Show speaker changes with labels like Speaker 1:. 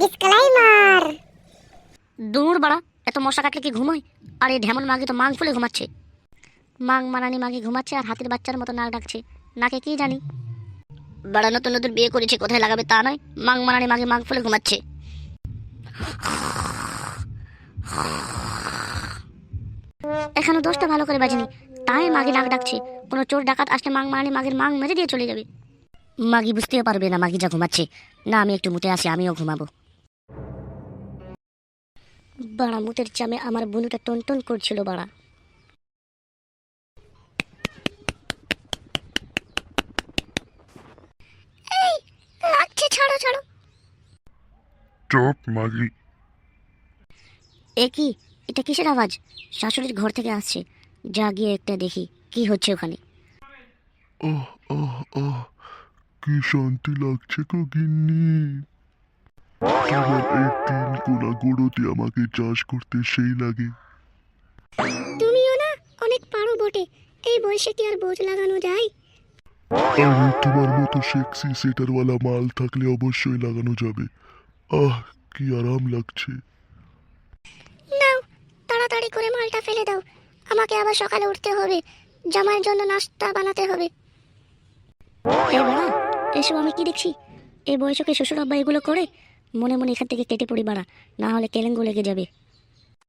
Speaker 1: Disclaimer
Speaker 2: দূর বাড়া, এত মশা কাটলে কি ঘুমোয় আর এই ঢেমন মাগে তো মাং ফুলে ঘুমাচ্ছে। মাং মারানি মাগে ঘুমাচ্ছে আর হাতির বাচ্চার মতো নাক ডাকছে। নাকে কি জানি? বাড়া, নতুন নতুন বিয়ে করেছে, কোথায় লাগাবে তা নয়। মাং মারানি মাগে মাং ফুলে ঘুমাচ্ছে। এখানে দোষটা ভালো করে বাজেনি। তাই মাগে নাক ডাকছে। কোনো চোর ডাকাত আসলে মাং মারানি মাগের মাং মেরে দিয়ে চলে যাবে। মাগি বুঝতেও পারবে না মাগি যা ঘুমাচ্ছে। না, আমি একটু মুতে আসি, আমিও ঘুমাবো। বাড়া মুতের চামে আমার বুনুটা টন টন করছিল বাড়া। ছাড়ো ছাড়ো।
Speaker 3: চপ মাগি
Speaker 2: এ কি? এটা কিসের আওয়াজ? শাশুড়ির ঘর থেকে আসছে। যা গিয়ে একটা দেখি কি হচ্ছে ওখানে।
Speaker 3: আহ আহ আহ কি শান্তি লাগছে গো গিন্নি। এই তিন কোনা গোড়োতে আমাকে চাষ করতে সেই লাগে
Speaker 1: তুমিও না অনেক পারো বটে। এই বয়সে কি আর বোঝ লাগানো যায়?
Speaker 3: আরে তোমার মতো সেক্সি সেটারওয়ালা মাল থাকলে অবশ্যই লাগানো যাবে। আহ কি আরাম লাগছে।
Speaker 1: নাও তাড়াতাড়ি করে মালটা ফেলে দাও। আমাকে আবার সকালে উঠতে হবে। জামাইয়ের জন্য নাস্তা বানাতে হবে।
Speaker 2: এ এসব আমি কি দেখছি? এই বয়সকে শ্বশুর আব্বা এগুলো করে? মনে মনে এখান থেকে কেটে পড়ি বাড়া না হলে কেলেঙ্গু লেগে যাবে।